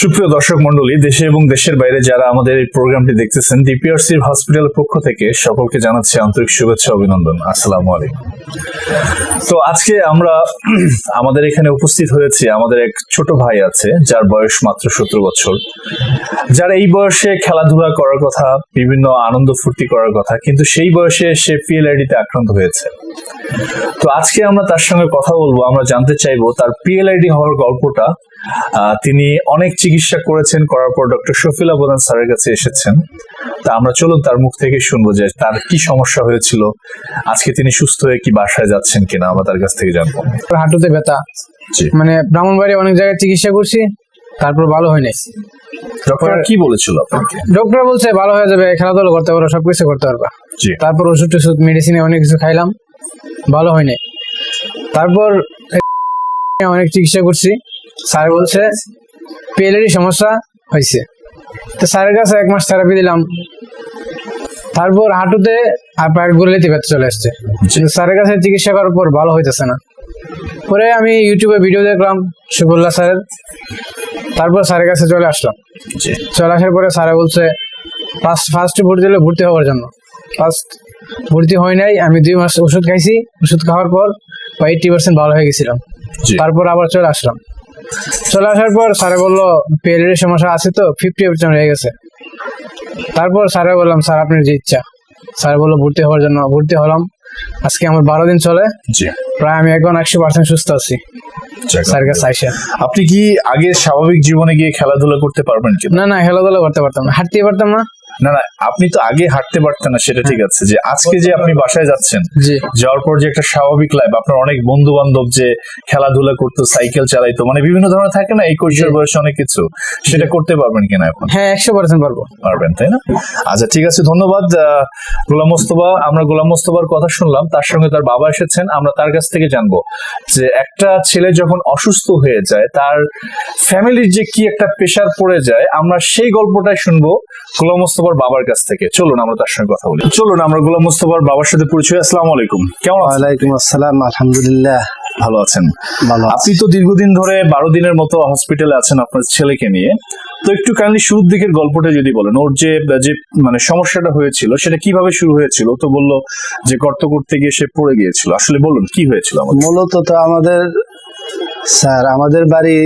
সুপ্রিয় দর্শক মন্ডলী দেশে এবং দেশের বাইরে যারা আমাদের এই প্রোগ্রামটি দেখতেছেন ডিপিআরসি হসপিটালের পক্ষ থেকে সকলকে জানাচ্ছি আন্তরিক শুভেচ্ছা অভিনন্দন। আসসালামু আলাইকুম। তো আজকে আমরা আমাদের এখানে উপস্থিত হয়েছি আমাদের এক ছোট ভাই আছে, যার বয়স মাত্র সতেরো বছর। যার এই বয়সে খেলাধুলা করার কথা, বিভিন্ন আনন্দ ফুর্তি করার কথা, কিন্তু সেই বয়সে সে পিএলআইডিতে আক্রান্ত হয়েছে। তো আজকে আমরা তার সঙ্গে কথা বলব, আমরা জানতে চাইব তার পিএলআইডি হওয়ার গল্পটা তিনি অনেক চিকিৎসা করেছেন করার পর ডক্টর শফিলা প্রধান স্যারের কাছে এসেছেন। তা আমরা চলুন তার মুখ থেকে শুনব যে তার কি সমস্যা হয়েছিল আজকে তিনি সুস্থ হয়ে কি বাসায় যাচ্ছেন কিনা আমরা তার কাছ থেকে জানব। হাঁটুতে ব্যথা। জি। মানে ব্রাহ্মণবাড়ি অনেক জায়গায় চিকিৎসা করছি তারপর ভালো হয় নাই ডক্টর কি বলেছিল আপনাকে? ডক্টর বলছে ভালো হয়ে যাবে খেলাধুলা করতে পারো সবকিছু করতে পারবা। জি। তারপর ওষুধ টষুধ মেডিসিনে অনেক কিছু খাইলাম ভালো হয় নাই তারপর অনেক চিকিৎসা করছি স্যার বলছে পিএলএডি সমস্যা হয়েছে তো স্যারের কাছে এক মাস থেরাপি দিলাম। তারপর হাঁটুতে আর পায়ের গুলিতে ব্যথা চলে আসছে। স্যারের কাছে চিকিৎসা করার পর ভালো হইতেছে না। পরে আমি ইউটিউবে ভিডিও দেখলাম শুকুল্লা স্যারের। তারপর স্যারের কাছে চলে আসলাম। চলে আসার পরে স্যারে বলছে ফার্স্ট ফার্স্টে ভর্তি দিলে ভর্তি হওয়ার জন্য। ফার্স্ট ভর্তি হয় নাই আমি দুই মাস ওষুধ খাইছি। ওষুধ খাওয়ার পর এইটটি পার্সেন্ট ভালো হয়ে গেছিলাম। তারপর আবার চলে আসলাম। চলে আসার পর স্যারে বলল পেরিয়ডের সমস্যা আছে তো ফিফটি পার্সেন্ট হয়ে গেছে। তারপর স্যারে বললাম স্যার আপনার যে ইচ্ছা। স্যার বলল ভর্তি হওয়ার জন্য ভর্তি হলাম। আজকে আমার বারো দিন চলে। জি। প্রায় আমি এখন একশো পার্সেন্ট সুস্থ আছি। কাছে আইসা আপনি কি আগে স্বাভাবিক জীবনে গিয়ে খেলাধুলা করতে পারবেন না না খেলাধুলা করতে পারতাম না হাঁটতে পারতাম না। না না আপনি তো আগে হাঁটতে পারতেন না সেটা ঠিক আছে। যে আজকে যে আপনি বাসায় যাচ্ছেন যাওয়ার পর যে একটা স্বাভাবিক লাইফ আপনার অনেক বন্ধু বান্ধব যে খেলাধুলা করতো সাইকেল চালাইতো মানে বিভিন্ন ধরনের থাকে না এই কৈশোর বয়সে অনেক কিছু। সেটা করতে পারবেন কিনা এখন? হ্যাঁ একশো পার্সেন্ট পারব। পারবেন তাই না? আচ্ছা ঠিক আছে ধন্যবাদ গোলাম মোস্তফা। আমরা গোলাম মোস্তফার কথা শুনলাম তার সঙ্গে তার বাবা এসেছেন আমরা তার কাছ থেকে জানব যে একটা ছেলে যখন অসুস্থ হয়ে যায় তার ফ্যামিলির যে কি একটা প্রেশার পড়ে যায় আমরা সেই গল্পটাই শুনব। গোলাম মোস্তফার বাবার কাছ থেকে। চলুন আমরা তার সঙ্গে কথা বলি। চলুন আমরা গোলাম মুস্তফার বাবার সাথে পরিচয়। আসসালাম আলাইকুম। কেমন আছেন? ওয়ালাইকুম আসসালাম আলহামদুলিল্লাহ। ভালো আছেন। ভালো আপনি তো দীর্ঘদিন ধরে বারো দিনের মতো হসপিটালে আছেন আপনার ছেলেকে নিয়ে। তো একটু কাইন্ডলি শুরুর দিকের গল্পটা যদি বলেন ওর যে যে মানে সমস্যাটা হয়েছিল সেটা কীভাবে শুরু হয়েছিল? তো বলল যে গর্ত করতে গিয়ে সে পড়ে গিয়েছিল। আসলে বলুন কি হয়েছিল মূলত তো আমাদের স্যার আমাদের বাড়ি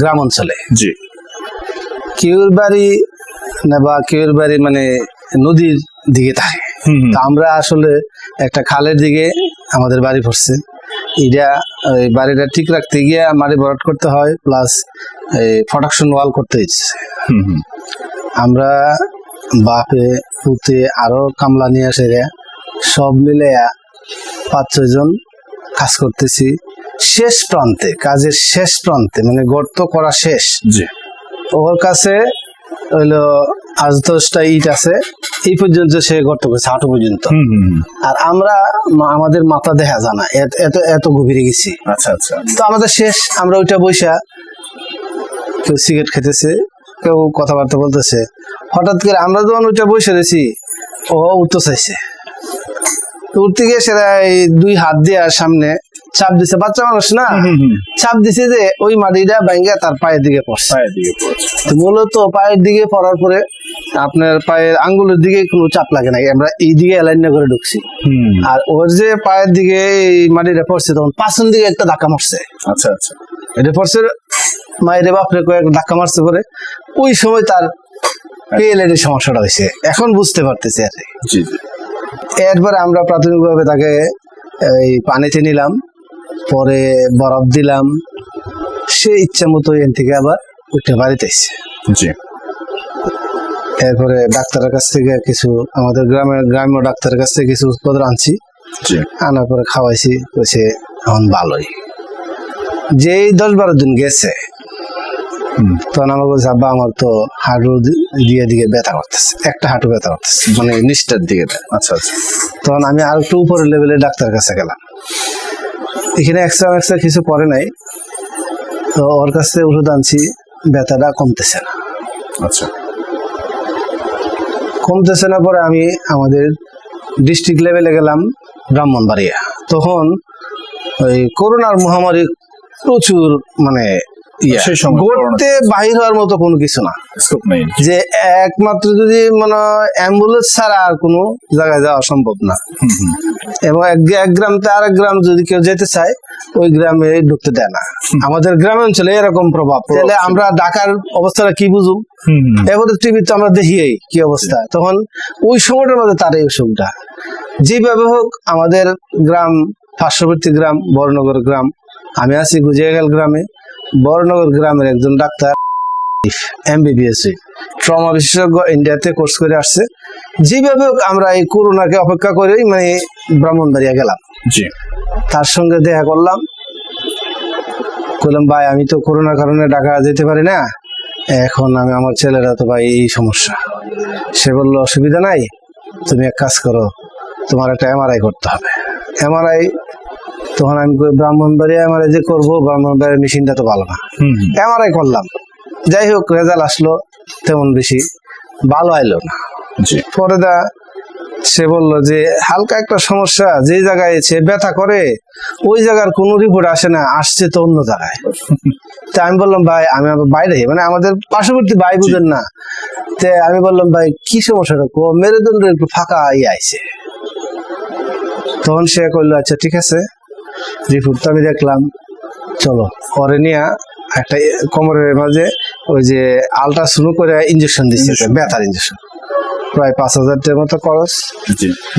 গ্রাম অঞ্চলে। জি। কেউর বাড়ি বা কেউর বাড়ি মানে নদীর দিকে থাকে। হুম, আমরা আসলে একটা খালের দিকে আমাদের বাড়ি পড়ছে। এটা ওই বাড়িটা ঠিক রাখতে গিয়ে মাটি ভরাট করতে হয় প্লাস এই প্রোডাকশন ওয়াল করতে হচ্ছে হুম, আমরা বাপে পুতে আরও কামলা নিয়ে আসে সব মিলে পাঁচ ছয়জন কাজ করতেছি। শেষ প্রান্তে কাজের শেষ প্রান্তে মানে গর্ত করা শেষ। ওর কাছে হইল আজ দশটা ইট আছে এই পর্যন্ত সে গর্ত করেছে হাঁটু পর্যন্ত। আর আমরা আমাদের মাথা দেখা জানা এত এত গভীরে গেছি। আচ্ছা আচ্ছা। তো আমাদের শেষ আমরা ওইটা বৈশা কেউ সিগারেট খেতেছে কেউ কথাবার্তা বলতেছে। হঠাৎ করে আমরা যখন ওইটা বসে রয়েছি ও উঠতে চাইছে। উঠতে গিয়ে সেটা এই দুই হাত দিয়ে সামনে চাপ দিছে বাচ্চা মানুষ না? চাপ দিছে যে ওই মাটিটা ভেঙে তার পায়ের দিকে পড়ছে। মূলত পায়ের দিকে পড়ার পরে আপনার পায়ের আঙ্গুলের দিকে কোনো চাপ লাগে নাই। আমরা এই দিকে অ্যালাইন করে ঢুকছি। আর ওর যে পায়ের দিকে এই মাটিটা পড়ছে তখন পাঁচন দিকে একটা ধাক্কা মারছে। আচ্ছা আচ্ছা। এটা পড়ছে মায়ের বাপরে কয়েক ধাক্কা মারছে পরে। ওই সময় তার পিএলএড সমস্যাটা হয়েছে। এখন বুঝতে পারতেছি আর এরপরে আমরা প্রাথমিকভাবে তাকে এই পানিতে নিলাম। পরে বরফ দিলাম। সে ইচ্ছা মতো এন থেকে আবার উঠে বাড়িতে এসে। জি। এরপরে ডাক্তারের কাছ থেকে কিছু আমাদের গ্রামের গ্রাম্য ডাক্তারের কাছ থেকে কিছু ওষুধপত্র আনছি। জি। আনার পরে খাওয়াইছি কইছে এখন ভালোই। যেই দশ বারো দিন গেছে তখন আমার বলছে আব্বা আমার তো হাঁটু দিয়ে দিকে ব্যথা করতেছে। একটা হাঁটু ব্যথা করতেছে। মানে নিষ্ঠার দিকে। আচ্ছা আচ্ছা। তখন আমি আর একটু উপরের লেভেলে ডাক্তারের কাছে গেলাম। এখানে এক্সট্রা এক্সট্রা কিছু পরে নাই। তো ওর কাছ থেকে ওষুধ আনছি ব্যথাটা কমতেছে না। আচ্ছা। কমতেছে না পরে আমি আমাদের ডিস্ট্রিক্ট লেভেলে গেলাম ব্রাহ্মণবাড়িয়া। তখন ওই করোনার মহামারী প্রচুর মানে গড়তে বাহির হওয়ার মতো কোনো কিছু না। যে একমাত্র যদি মানে অ্যাম্বুলেন্স ছাড়া আর কোনো জায়গায় যাওয়া সম্ভব না। এবং এক গ্রাম থেকে আরেক গ্রাম যদি কেউ যেতে চায় ওই গ্রামে ঢুকতে দেয় না। আমাদের গ্রাম অঞ্চলে এরকম প্রভাব। তাহলে আমরা ঢাকার অবস্থাটা কি বুঝুম। এবারে টিভি তো আমরা দেখি কি অবস্থা। তখন ওই সময়টার মধ্যে তার এই অসুখটা যেভাবে হোক আমাদের গ্রাম পার্শ্ববর্তী গ্রাম বড়নগর গ্রাম আমি আছি গুজিয়াগাল গ্রামে। বড়নগর গ্রামের একজন ডাক্তার এমবিবিএস ট্রমা বিশেষজ্ঞ ইন্ডিয়াতে কোর্স করে আসছে। যেভাবে আমরা এই করোনাকে অপেক্ষা করেই মানে ব্রাহ্মণবাড়িয়া গেলাম। জি। তার সঙ্গে দেখা করলাম। বললাম ভাই আমি তো করোনার কারণে ঢাকা যেতে পারি না। এখন আমি আমার ছেলেরা তো ভাই এই সমস্যা। সে বলল অসুবিধা নাই। তুমি এক কাজ করো তোমার একটা এমআরআই করতে হবে। এমআরআই তখন আমি ব্রাহ্মণবাড়িয়া এমআরআই যে করব ব্রাহ্মণবাড়িয়ার মেশিনটা তো ভালো না। এমআরআই করলাম। যাই হোক রেজাল্ট আসলো তেমন বেশি ভালো আইলো না। পরে দা সে বলল যে হালকা একটা সমস্যা যে জায়গায় সে ব্যথা করে ওই জায়গার কোনো রিপোর্ট আসে না আসছে তো অন্য জায়গায়। তা আমি বললাম ভাই আমি আবার বাইরে মানে আমাদের পার্শ্ববর্তী ভাই বুঝেন না। তে আমি বললাম ভাই কি সমস্যাটা কো? মেরুদণ্ড একটু ফাঁকা ইয়ে আইছে। তখন সে করল আচ্ছা ঠিক আছে। রিপোর্ট তো আমি দেখলাম চলো পরে নিয়ে একটা কোমরের মাঝে ওই যে আলট্রাসাউন্ড করে ইঞ্জেকশন দিচ্ছে. ব্যথার ইঞ্জেকশন প্রায় পাঁচ হাজার টাকার মতো খরচ।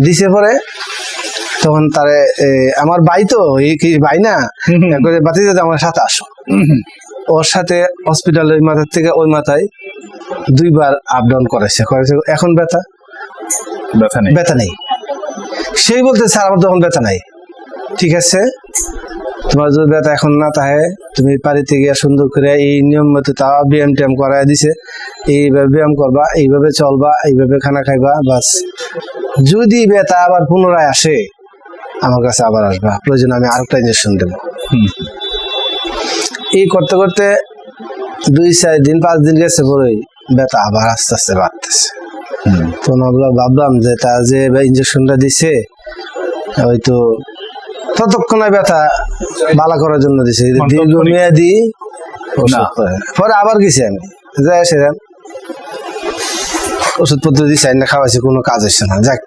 দিছে পরে তখন তারে আমার ভাই তো এই কি ভাই না। বাতি দাদা আমার সাথে আসো। ওর সাথে হসপিটালের মাথার থেকে ওই মাথায় দুইবার আপ ডাউন করেছে করেছে এখন ব্যথা। ব্যথা নেই। ব্যথা নেই। সেই বলতে স্যার আমার তখন ব্যথা নাই। ঠিক আছে? তোমার যদি ব্যথা এখন না থাকে তুমি বাড়িতে গিয়ে সুন্দর করে এই নিয়ম মতো তা ব্যায়াম ট্যায়াম করাই দিছে। এইভাবে ব্যায়াম করবা এইভাবে চলবা এইভাবে খানা খাইবা বাস। যদি ব্যথা আবার পুনরায় আসে আমার কাছে আবার আসবা। প্রয়োজন আমি আরেকটা ইঞ্জেকশন দেবো। এই করতে করতে দুই চার দিন পাঁচ দিন গেছে পরেই ব্যথা আবার আস্তে আস্তে বাড়তেছে। তখন আমরা ভাবলাম যে তা যে ইঞ্জেকশনটা দিছে হয়তো ততক্ষণে ব্যথা ভালো করার জন্য দিছে। দীর্ঘ মেয়াদি না। ওষুধ করে। পরে আবার গেছি আমি। যাই যান ওষুধপত্র দিছে না খাওয়াইছে কোনো কাজ হচ্ছে না। যাক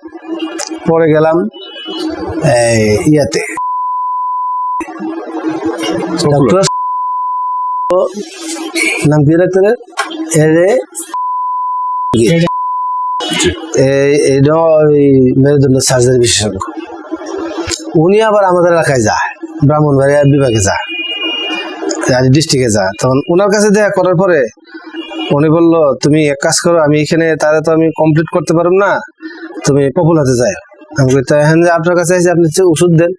পরে গেলাম ইয়াতে। নাম কি ডাক্তারের এরে এই এটা ওই মেরুদণ্ড সার্জারি বিশেষজ্ঞ। উনি আবার আমাদের এলাকায় যায় ব্রাহ্মণবাড়িয়া বিভাগে যায় ডিস্ট্রিক্টে যায়। তখন ওনার কাছে দেখা করার পরে উনি বলল তুমি এক কাজ করো আমি এখানে তারা তো আমি কমপ্লিট করতে পারব না তুমি পপুলাতে যাই আমি কই, তা এখন যে আপনার কাছে এসে আপনি যে ওষুধ দেন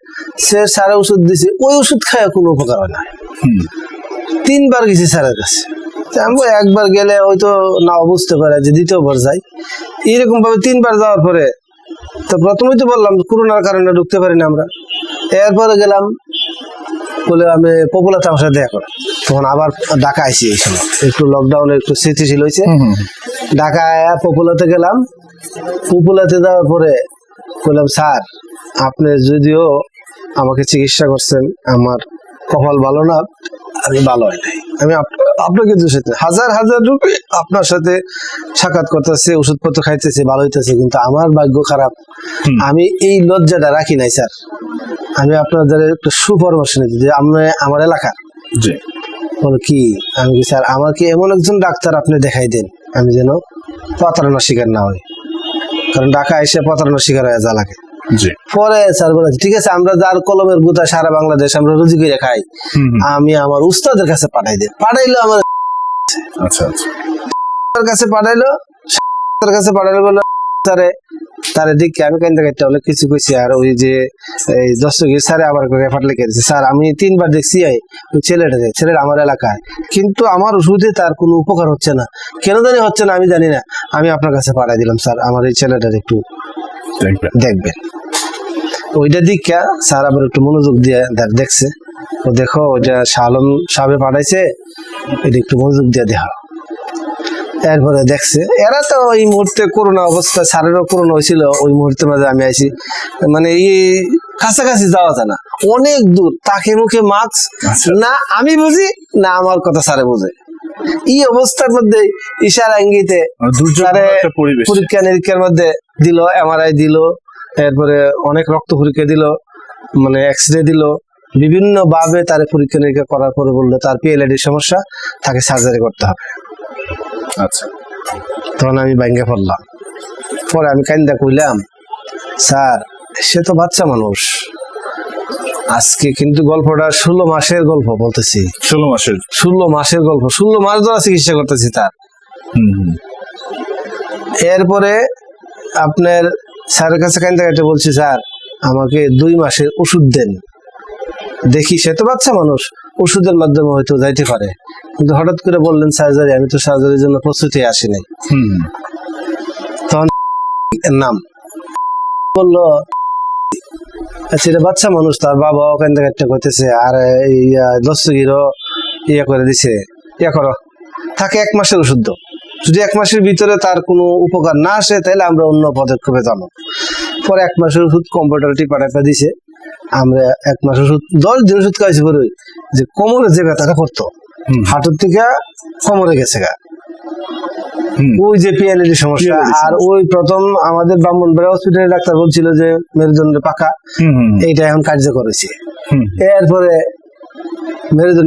সে সারা ওষুধ দিছে ওই ওষুধ খায় কোনো উপকার হয় না। হুম, তিনবার গেছি স্যারের কাছে। তা আমি বলি, একবার গেলে হয়তো নাও বুঝতে পারে যে দ্বিতীয়বার যাই এরকম ভাবে তিনবার যাওয়ার পরে তো প্রথমেই তো বললাম করোনার কারণে ঢুকতে পারি না আমরা। এরপরে গেলাম বলে আমি পপুলাতে আমার সাথে দেখা তখন আবার ঢাকা আইসি এই সময়। একটু লকডাউনে একটু স্থিতিশীল হয়েছে। ঢাকা আয়া পপুলাতে গেলাম। পপুলাতে যাওয়ার পরে বললাম স্যার আপনি যদিও আমাকে চিকিৎসা করছেন আমার কপাল ভালো না আমি ভালো হয় নাই। আমি আপ- আপনাকে দোষ দিতে হাজার হাজার রুপি আপনার সাথে সাক্ষাৎ করতেছে ওষুধপত্র খাইতেছে ভালো হইতেছে কিন্তু আমার ভাগ্য খারাপ। আমি এই লজ্জাটা রাখি নাই স্যার। আমি আপনাদের একটু সুপরামর্শ নিতে যে আমরা আমার এলাকার বলো কি আমি স্যার আমাকে এমন একজন ডাক্তার আপনি দেখাই দেন আমি যেন প্রতারণার শিকার না হই। কারণ ঢাকা এসে প্রতারণার শিকার হয়ে যা লাগে। পরে স্যার বলে ঠিক আছে আমরা যার কলমের গুতা সারা বাংলাদেশ আমরা রুজি করে খাই। আমি আমার উস্তাদের কাছে পাঠাই দেন পাঠাইলো আমার আচ্ছা আচ্ছা। কাছে পাঠাইলো তার কাছে পাঠাইলো বলে তারে আমি অনেক কিছু কইছি আর ওই যে এই দর্শকের স্যারে আবার রেফার লিখে দিচ্ছে স্যার আমি তিনবার দেখছি এই ওই ছেলেটাকে ছেলেটা আমার এলাকায়। কিন্তু আমার ওষুধে তার কোনো উপকার হচ্ছে না। কেন জানি হচ্ছে না আমি জানি না। আমি আপনার কাছে পাঠাই দিলাম স্যার আমার এই ছেলেটার একটু দেখবেন ওইটা দীক্ষা স্যার আবার একটু মনোযোগ দিয়ে দেখছে। ও দেখো ওইটা সাহেবে পাঠাইছে এটা একটু মনোযোগ দিয়ে দেখা এরপরে দেখছে এরা তো ওই মুহূর্তে করোনা অবস্থা স্যারেরও করোনা হয়েছিল ওই মুহূর্তে মাঝে আমি আইছি। মানে এই কাছাকাছি যাওয়া যায় না। অনেক দূর তাকে মুখে মাস্ক আচ্ছা। না আমি বুঝি না আমার কথা স্যারে বুঝে। এই অবস্থার মধ্যে ইশারা আঙ্গিতে পরীক্ষা নিরীক্ষার মধ্যে দিল এমআরআই দিল এরপরে অনেক রক্ত পরীক্ষা দিল মানে এক্স রে দিল। বিভিন্ন ভাবে তার পরীক্ষা নিরীক্ষা করার পরে বলল তার পিএলআইডির সমস্যা তাকে সার্জারি করতে হবে। আচ্ছা। তখন আমি ব্যাঙ্গে পড়লাম। পরে আমি কান্দা কইলাম স্যার সে তো বাচ্চা মানুষ। আজকে কিন্তু গল্পটা ষোলো মাসের গল্প বলতেছি। ষোলো মাসের। ষোলো মাসের গল্প। ষোলো মাস ধরে চিকিৎসা করতেছি তার। এরপরে আপনার স্যারের কাছে কান্দা কাটে বলছি স্যার আমাকে দুই মাসের ওষুধ দেন। দেখি সে তো বাচ্চা মানুষ। ওষুধের মাধ্যমে হয়তো যাইতে পারে। কিন্তু হঠাৎ করে বললেন সার্জারি আমি তো সার্জারির জন্য প্রস্তুতি হুম। হুম। এর নাম। বলল আচ্ছা এটা বাচ্চা মানুষ তার বাবা ওখান থেকে একটা করতেছে আর ইয়া দস্তগিরও ইয়া করে দিছে ইয়া করো থাকে এক মাসের ওষুধ যদি এক মাসের ভিতরে তার কোনো উপকার না আসে তাহলে আমরা অন্য পদক্ষেপে যাব পরে এক মাসের ওষুধ কম্পিউটার টিপা টাপা দিছে আমরা এক মাসের ওষুধ দশ দিন ওষুধ খাইছি পরে যে কোমরে যে ব্যথাটা করতো। হাঁটুর থেকে কোমরে গেছে গা। ওই যে পিএলএডি সমস্যা আর ওই প্রথম আমাদের ব্রাহ্মণবাড়িয়া হসপিটালে ডাক্তার বলছিল যে মেরুদণ্ড পাকা এইটা এখন কার্যকর হয়েছে এরপরে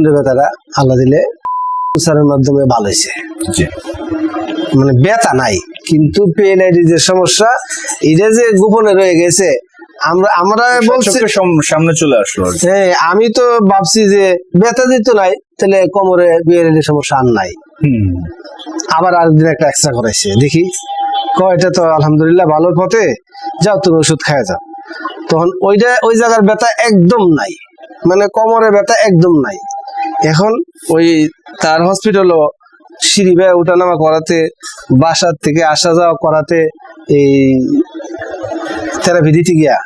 ব্যথাটা আল্লাহ দিলে স্যারের মাধ্যমে ভালো হয়েছে। মানে ব্যথা নাই কিন্তু পিএলআইডি যে সমস্যা এটা যে গোপনে রয়ে গেছে আমরা আমরা বলছি সাম- সামনে চলে আসলো হ্যাঁ আমি তো ভাবছি যে ব্যথা দিত নাই তাহলে কোমরে পিএলআইডি সমস্যা আর নাই। আবার আরেকদিন একটা এক্সট্রা করাইছে। দেখি। কয়টা তো আলহামদুলিল্লাহ ভালোর পথে। যাও, তুমি ওষুধ খায় যাও। তখন ওইটা, ওই জায়গার ব্যথা একদম নাই। মানে কোমরে ব্যথা একদম নাই। এখন ওই তার হসপিটালও সিঁড়ি বেয়ে উঠানামা করাতে, বাসার থেকে আসা যাওয়া করাতে এই থেরাপি দিতে গিয়া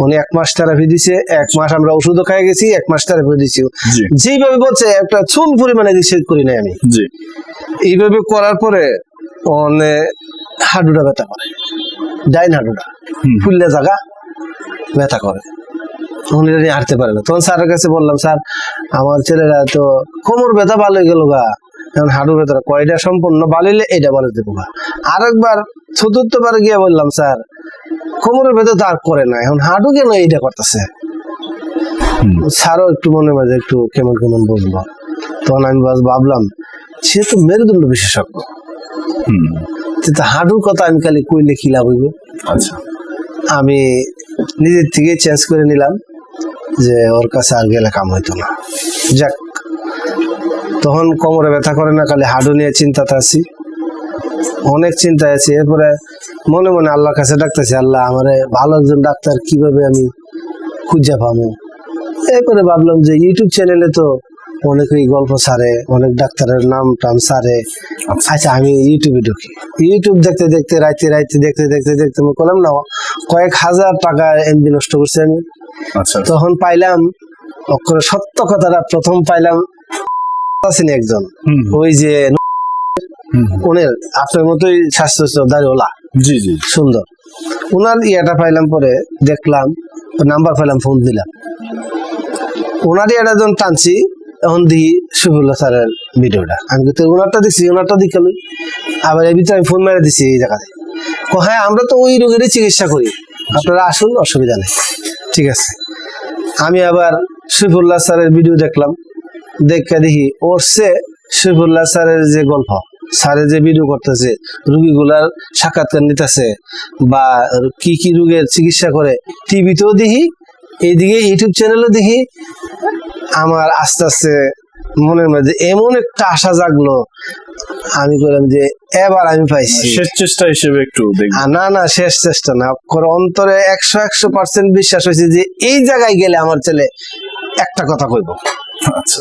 উনি এক মাস থেরাপি দিছে এক মাস আমরা ওষুধও খাই গেছি এক মাস থেরাপি দিছি। যেইভাবে বলছে একটা চুল পরিমাণে নিষেধ করি নাই আমি। জি। এইভাবে করার পরে মানে হাডুটা ব্যথা করে। ডাইন হাডুটা। ফুললে জায়গা ব্যথা করে। উনি হাঁটতে পারে না। তখন স্যারের কাছে বললাম স্যার আমার ছেলেরা তো কোমর ব্যথা ভালো হয়ে গেল গা। এখন হাডু ব্যথা কয়টা সম্পূর্ণ বালিলে এটা বলে দেবো গা। আরেকবার চতুর্থবার গিয়ে বললাম স্যার কোমরের ব্যথা তো আর করে না এখন হাডু কেন এইটা করতেছে? স্যারও একটু মনে মাঝে একটু কেমন কেমন বুঝলো তখন আমি বাস ভাবলাম সে তো মেরুদণ্ড বিশেষজ্ঞ। কিন্তু হাঁটুর কথা আমি খালি কইলে কি লাভ হইব? আচ্ছা। আমি নিজের থেকে চেঞ্জ করে নিলাম যে ওর কাছে আর গেলে কাম হইতো না। যাক তখন কোমরে ব্যথা করে না খালি হাঁটু নিয়ে চিন্তাতে আছি। অনেক চিন্তায় আছি এরপরে মনে মনে আল্লাহর কাছে ডাকতেছি আল্লাহ আমারে ভালো একজন ডাক্তার কীভাবে আমি খুঁজে পাবো? এরপরে ভাবলাম যে ইউটিউব চ্যানেলে তো অনেকেই গল্প সারে অনেক ডাক্তারের নাম টাম সারে আচ্ছা আমি ইউটিউবে ঢুকি। ইউটিউব দেখতে দেখতে রাইতে রাইতে দেখতে দেখতে দেখতে আমি করলাম না কয়েক হাজার টাকা এমবি নষ্ট করছি আমি। আচ্ছা তখন পাইলাম অক্ষরে সত্য কথাটা প্রথম পাইলাম আছেন একজন। ওই যে। উনের আপনার মতোই স্বাস্থ্য দাঁড়িওলা জি জি। সুন্দর। ওনার ইয়েটা পাইলাম পরে দেখলাম, নাম্বার পাইলাম ফোন দিলাম। ওনারই এটা যখন টানছি এখন দিই শফিউল্লাহ স্যারের ভিডিওটা। আমি তো ওনারটা দিছি ওনারটা দিকে আবার এই ভিতরে আমি ফোন মেরে দিছি এই জায়গাতে হ্যাঁ আমরা তো ওই রোগেরই চিকিৎসা করি। আপনারা আসুন, অসুবিধা নেই। ঠিক আছে। আমি আবার শফিউল্লাহ স্যারের ভিডিও দেখলাম। দেখে দেখি, ওর সে শফিউল্লাহ স্যারের যে গল্প স্যারে যে ভিডিও করতেছে রুগীগুলার সাক্ষাৎকার নিতেছে বা কি কি রোগের চিকিৎসা করে টিভিতেও দেখি এইদিকে ইউটিউব চ্যানেলও দেখি। আমার আস্তে আস্তে মনের মধ্যে এমন একটা আশা জাগলো। আমি করলাম যে এবার আমি পাইছি। শেষ চেষ্টা হিসেবে একটু না না শেষ চেষ্টা না। অন্তরে একশো একশো পার্সেন্ট বিশ্বাস হয়েছে যে এই জায়গায় গেলে আমার ছেলে একটা কথা কইব। আচ্ছা।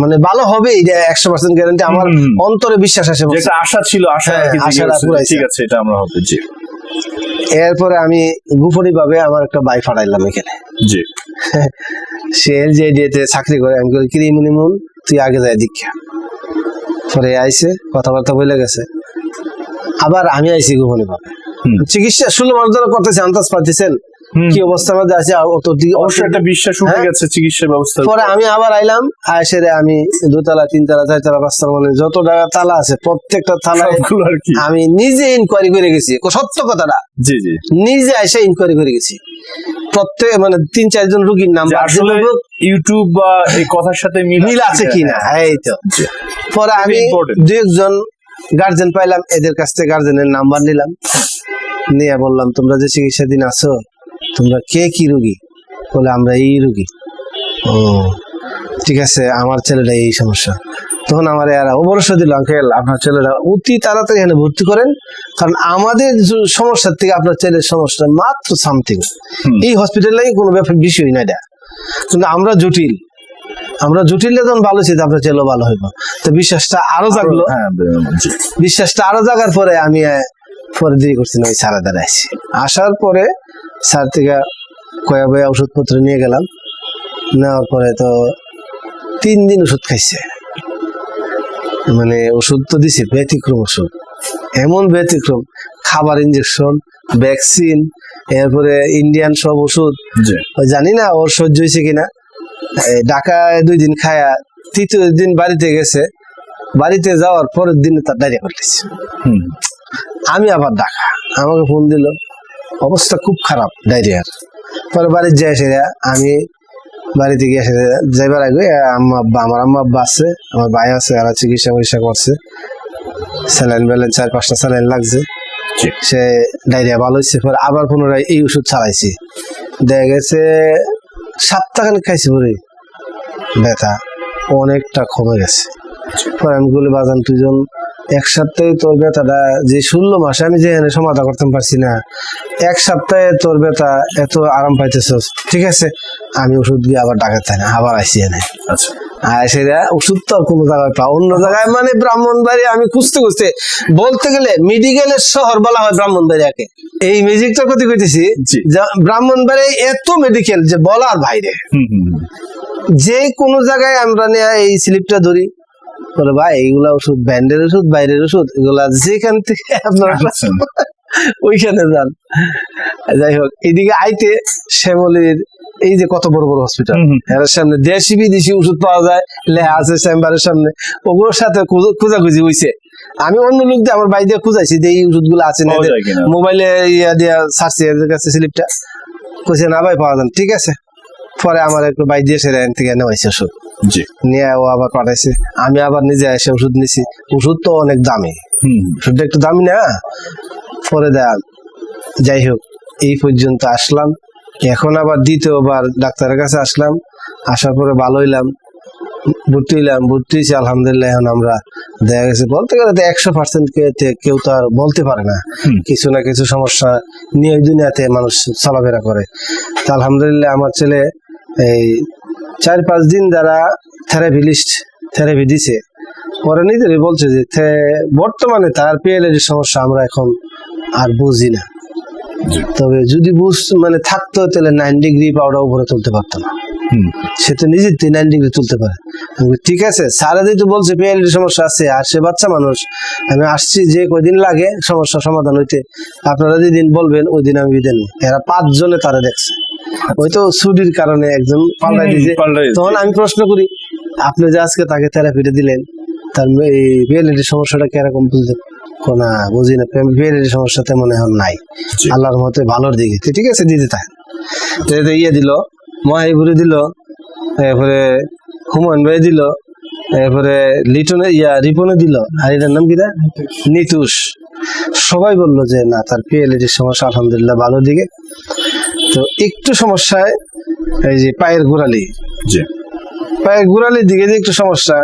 মানে ভালো হবে এটা একশো পার্সেন্ট গ্যারান্টি আমার অন্তরে বিশ্বাস যেটা আশা ছিল আশা হ্যাঁ। ঠিক আছে এটা আমরা হবে জি এরপরে আমি গোপনী ভাবে আমার একটা বাই ফাটাইলাম এখানে। জি। সে এলজেডিতে চাকরি করে আমি কই কিরে মিনিমুম তুই আগে যাই দীক্ষা পরে আইছে কথাবার্তা বলে গেছে। আবার আমি আইছি গোপনী ভাবে চিকিৎসা মাস ধরে করতেছে আন্দাজ পাচ্ছেন। কি অবস্থার মধ্যে আছে অবশ্যই একটা বিশ্বাস উঠে হ্যাঁ। গেছে চিকিৎসা ব্যবস্থা পরে আমি আবার আইলাম আয়সেরে আমি দুতলা তিনতলা চারতলা পাঁচতলা মানে যত টাকা তালা আছে প্রত্যেকটা কি। আমি নিজে ইনকোয়ারি করে গেছি। সত্য কথাটা। জি জি। নিজে এসে ইনকোয়ারি করে গেছি। প্রত্যেক মানে তিন চারজন রুগীর নাম আসলে ইউটিউব বা এই কথার সাথে মিল আছে কিনা? এই তো। পরে আমি. দু একজন গার্জেন পাইলাম এদের কাছ থেকে গার্জেনের নাম্বার নিলাম। নিয়ে বললাম তোমরা যে চিকিৎসাধীন আছো তোমরা কে কি রুগী? বলে আমরা এই রুগী। ও ঠিক আছে আমার ছেলেটা এই সমস্যা। তখন আমার এরা ও ভরসা দিল আঙ্কেল আপনার ছেলেরা অতি তাড়াতাড়ি এখানে ভর্তি করেন কারণ আমাদের সমস্যার থেকে আপনার ছেলের সমস্যা মাত্র সামথিং। এই হসপিটালে কোনো ব্যাপার বিষয় না এটা। কিন্তু আমরা জটিল। আমরা জটিল যখন ভালো ছিল আপনার ছেলেও ভালো হইব তো বিশ্বাসটা আরও জাগলো। হ্যাঁ বিশ্বাসটা আরও জাগার পরে আমি পরে দেরি করছি না ওই সারা দাঁড়াইছি। আসার পরে স্যার থেকে কয়া বয়া ওষুধপত্র নিয়ে গেলাম। নেওয়ার পরে তো তিন দিন ওষুধ খাইছে। মানে ওষুধ তো দিছে ব্যতিক্রম ওষুধ। এমন ব্যতিক্রম খাবার ইঞ্জেকশন ভ্যাকসিন এরপরে ইন্ডিয়ান সব ওষুধ। জানি না ওর সহ্য হয়েছে কিনা। ঢাকায় দুই দিন খায়া তৃতীয় দিন বাড়িতে গেছে। বাড়িতে যাওয়ার পরের দিনে তার ডায়রিয়া করতেছে আমি আবার ঢাকা আমাকে ফোন দিল। অবস্থা খুব খারাপ ডায়রিয়ার পরে বাড়ির যাই এসে আমি বাড়িতে গিয়ে এসে যাইবার আগে আম্মা আব্বা আমার আম্মা আব্বা আছে আমার ভাই আছে এরা চিকিৎসা মিকিৎসা করছে। স্যালাইন ব্যালেন চার পাঁচটা স্যালাইন লাগছে। সে ডায়রিয়া ভালো হয়েছে পরে আবার পুনরায় এই ওষুধ চালাইছি দেখা গেছে সপ্তাহখানেক খাইছি পরে। ব্যথা অনেকটা কমে গেছে। পরে আমি বলি বাজান তুইজন এক সপ্তাহে তোর ব্যথাটা যে ষোলো মাসে আমি যে এনে সমাধা করতে পারছি না এক সপ্তাহে তোর ব্যথা এত আরাম পাইতেছস ঠিক আছে? আমি ওষুধ দিয়ে আবার ডাকাতে না আবার আইসি এনে। আচ্ছা। আর সেটা ওষুধ তো কোনো জায়গায় পাও অন্য জায়গায় মানে ব্রাহ্মণবাড়ি আমি খুঁজতে খুঁজতে বলতে গেলে মেডিকেলের শহর বলা হয় ব্রাহ্মণবাড়িয়াকে। এই মিউজিকটা কথা কইতেছি ব্রাহ্মণবাড়ি এত মেডিকেল যে বলার বাইরে। যে কোনো জায়গায় আমরা নিয়ে এই স্লিপটা ধরি। বলে ভাই এইগুলা ওষুধ ব্যান্ডের ওষুধ বাইরের ওষুধ এগুলা যেখান থেকে আপনারা আচ্ছা। ওইখানে যান। যাই হোক এদিকে আইতে শ্যামলির এই যে কত বড় বড় হসপিটাল। এর সামনে দেশি বিদেশি ওষুধ পাওয়া যায় লেহা আছে চেম্বারের সামনে ওগুলোর সাথে খোঁজ- খোঁজাখুঁজি হইছে। আমি অন্য লোক দিয়ে আমার বাড়ি দিয়ে খুঁজাইছি যে এই ওষুধগুলো আছে না? মোবাইলে ইয়া দিয়া সার্চি এদের কাছে স্লিপটা। কইছে না ভাই পাওয়া যান ঠিক আছে। পরে আমার একটু বাই দিয়ে সেরে থেকে নেওয়াইছে ওষুধ। জি। নিয়ে ও আবার পাঠাইছে। আমি আবার নিজে এসে ওষুধ নিছি। ওষুধ তো অনেক দামি। ওষুধটা একটু দামি না পরে দেয়। যাই হোক এই পর্যন্ত আসলাম। এখন আবার দ্বিতীয়বার ডাক্তারের কাছে আসলাম। আসার পরে ভালো হইলাম ভর্তি হইলাম। ভর্তি হয়েছি আলহামদুলিল্লাহ এখন আমরা দেখা গেছে। বলতে গেলে তো একশো পার্সেন্ট কেউ তো আর বলতে পারে না। কিছু না কিছু সমস্যা নিয়ে দুনিয়াতে মানুষ চলাফেরা করে। তো আলহামদুলিল্লাহ আমার ছেলে এই চার পাঁচ দিন যারা থেরাপি লিস্ট থেরাপি দিছে। ওরা নিজেরই বলছে যে বর্তমানে তার পিএলএর সমস্যা আমরা এখন আর বুঝি না। তবে যদি বুঝ মানে থাকতো তাহলে নাইন ডিগ্রি পাউডার উপরে তুলতে পারতো না। সে তো নিজের থেকে নাইন ডিগ্রি তুলতে পারে। ঠিক আছে সারা যেহেতু বলছে পিএলএর সমস্যা আছে আর সে বাচ্চা মানুষ আমি আসছি যে কয়দিন লাগে সমস্যা সমাধান হইতে আপনারা যেদিন বলবেন ওই দিন আমি দেন। এরা পাঁচজনে তারা দেখছে। ওই তো ছুটির কারণে একজন পাল্টাই দিয়েছে। তখন আমি প্রশ্ন করি আপনি যে আজকে তাকে থেরাপিটা দিলেন তার বিএলএডির সমস্যাটা কীরকম বুঝলেন কোনা বুঝি না বিএলএডির সমস্যা তেমন এখন নাই। আল্লাহর মতে ভালোর দিকে। ঠিক আছে দিতে তো ইয়ে দিল মহাইপুরে দিল এরপরে হুমায়ুন ভাই দিল এরপরে লিটনে ইয়া রিপনে দিল। আর এটার নাম কিনা নিতুষ সবাই বলল যে না তার পিএলএডির সমস্যা আলহামদুলিল্লাহ ভালোর দিকে। তো একটু সমস্যায় এই যে পায়ের গোড়ালি। জি। পায়ের গোড়ালির দিকে যে একটু সমস্যা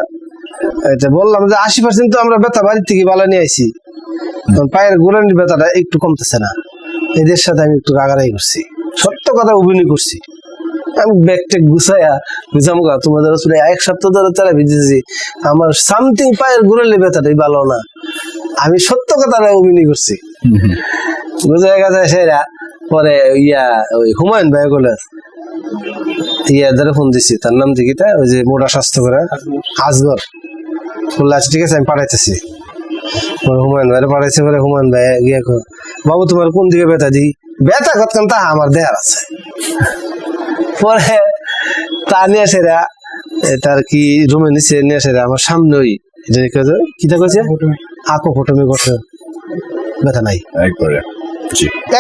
এটা বললাম যে আশি পার্সেন্ট তো আমরা ব্যথা বাড়ির থেকে ভালো নিয়ে আইছি। তখন পায়ের গোড়ালির ব্যথাটা একটু কমতেছে না। এদের সাথে আমি একটু রাগারাগি করছি। সত্য কথা অভিনয় করছি। আমি ব্যাগ ট্যাগ গুছাইয়া বুঝামগা তোমাদের আসলে এক সপ্তাহ ধরে তারা ভিজেছি। আমার সামথিং পায়ের গোড়ালির ব্যথাটাই ভালো না। আমি সত্য কথা অভিনয় করছি। বুঝে গেছে সেরা পরে ইয়া ওই হুমায়ুন ভাই বলে ইয়া ধরে ফোন দিছি তার নাম দেখি তা? ওই যে মোটা স্বাস্থ্য করে আজগর। বললে আচ্ছা ঠিক আছে আমি পাঠাইতেছি। হুমায়ুন ভাই পাঠাইছে। পরে হুমায়ুন ভাই গিয়ে কয়, বাবু তোমার কোন দিকে ব্যথা দি ব্যথা কতক্ষণ তা আমার দেহার আছে। পরে তা নিয়ে সেরা তার কি রুমে নিচে নিয়ে সেরা আমার সামনে ওই এটা কি কইছে? আকো ফটোমি করছে ব্যথা নাই। একবারে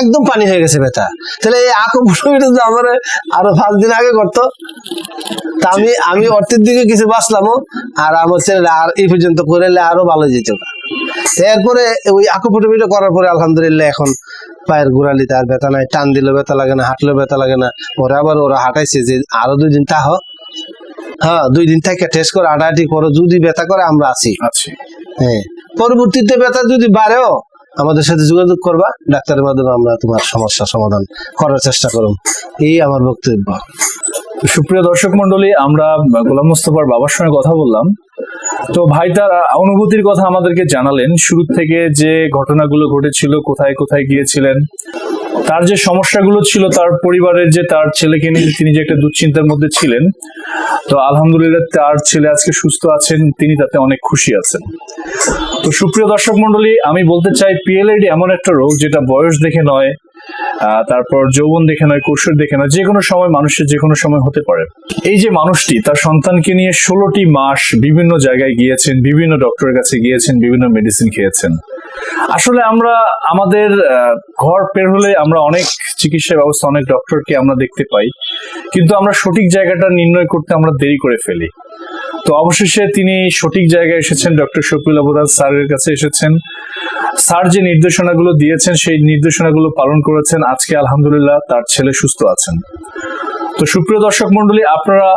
একদম পানি হয়ে গেছে ব্যথা। তাহলে এই আকো ফটোমিটা যদি আমার আরও পাঁচ দিন আগে করতো তা আমি আমি অর্থের দিকে কিছু বাঁচলামও আর আমার ছেলে আর এই পর্যন্ত করে আরও ভালো যেত। এরপরে ওই আকো করার পরে আলহামদুলিল্লাহ এখন পায়ের গোড়ালিতে আর ব্যথা নাই টান দিলেও ব্যথা লাগে না হাঁটলেও ব্যথা লাগে না। ওরা আবার ওরা হাঁটাইছে যে আরও দুই দিন তাহ। হ্যাঁ দুই দিন থেকে টেস্ট করে হাঁটাহাঁটি করো যদি ব্যথা করে আমরা আছি। হ্যাঁ পরবর্তীতে ব্যথা যদি বাড়েও আমাদের সাথে যোগাযোগ করবা ডাক্তারের মাধ্যমে আমরা তোমার সমস্যা সমাধান করার চেষ্টা করুন এই আমার বক্তব্য। সুপ্রিয় দর্শক মন্ডলী আমরা গোলাম মোস্তফার বাবার সঙ্গে কথা বললাম। তো ভাই তার অনুভূতির কথা আমাদেরকে জানালেন। শুরু থেকে যে ঘটনাগুলো ঘটেছিল, কোথায় কোথায় গিয়েছিলেন তার যে সমস্যাগুলো ছিল তার পরিবারের যে তার ছেলেকে নিয়ে তিনি যে একটা দুশ্চিন্তার মধ্যে ছিলেন, তো আলহামদুলিল্লাহ তার ছেলে আজকে সুস্থ আছেন, তিনি তাতে অনেক খুশি আছেন। তো সুপ্রিয় দর্শক মন্ডলী আমি বলতে চাই পিএলআইডি এমন একটা রোগ যেটা বয়স দেখে নয় তারপর যৌবন দেখে নয় কৈশোর দেখে নয় যে কোনো সময় মানুষের যে কোনো সময় হতে পারে। এই যে মানুষটি, তার সন্তানকে নিয়ে ষোলোটি মাস বিভিন্ন জায়গায় গিয়েছেন, বিভিন্ন ডক্টরের কাছে গিয়েছেন, বিভিন্ন মেডিসিন খেয়েছেন। আসলে আমরা আমাদের ঘর পের হলে আমরা অনেক চিকিৎসা ব্যবস্থা, অনেক ডক্টরকে আমরা দেখতে পাই। কিন্তু আমরা সঠিক জায়গাটা নির্ণয় করতে আমরা দেরি করে ফেলি। তো অবশেষে তিনি সঠিক জায়গায় এসেছেন, ডক্টর শফিউল আবদার স্যারের কাছে এসেছেন। স্যার যে নির্দেশনাগুলো দিয়েছেন, সেই নির্দেশনাগুলো পালন করেছেন। আজকে আলহামদুলিল্লাহ তার ছেলে সুস্থ আছেন। তো সুপ্রিয় দর্শক মন্ডলী আপনারা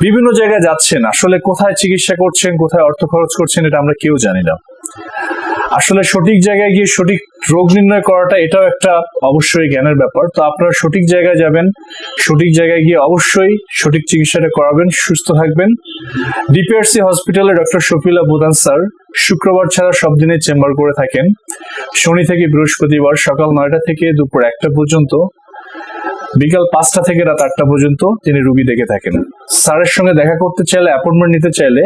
বিভিন্ন জায়গায় যাচ্ছেন। আসলে কোথায় চিকিৎসা করছেন, কোথায় অর্থ খরচ করছেন, এটা আমরা কেউ জানি না। আসলে সঠিক জায়গায় গিয়ে সঠিক রোগ নির্ণয় করাটা এটাও একটা অবশ্যই জ্ঞানের ব্যাপার। তো আপনারা সঠিক জায়গায় যাবেন, সঠিক জায়গায় গিয়ে অবশ্যই সঠিক চিকিৎসাটা করাবেন, সুস্থ থাকবেন। ডিপিআরসি হসপিটালে ডক্টর শফিলা বুদান স্যার শুক্রবার ছাড়া সব দিনে চেম্বার করে থাকেন। শনি থেকে বৃহস্পতিবার সকাল নয়টা থেকে দুপুর একটা পর্যন্ত, বিকাল পাঁচটা থেকে রাত আটটা পর্যন্ত তিনি রুগী দেখে থাকেন। স্যারের সঙ্গে দেখা করতে চাইলে, অ্যাপয়েন্টমেন্ট নিতে চাইলে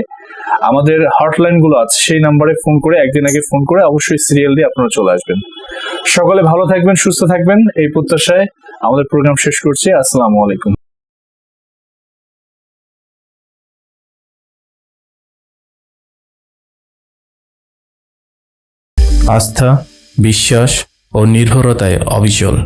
আমাদের হটলাইনগুলো আছে, সেই নাম্বারে ফোন করে, একদিন আগে ফোন করে অবশ্যই সিরিয়াল দিয়ে আপনারা চলে আসবেন। সকলে ভালো থাকবেন, সুস্থ থাকবেন, এই প্রত্যাশায় আমাদের প্রোগ্রাম শেষ করছি, আসসালামু আলাইকুম। আস্থা, বিশ্বাস ও নির্ভরতায় অবিচল।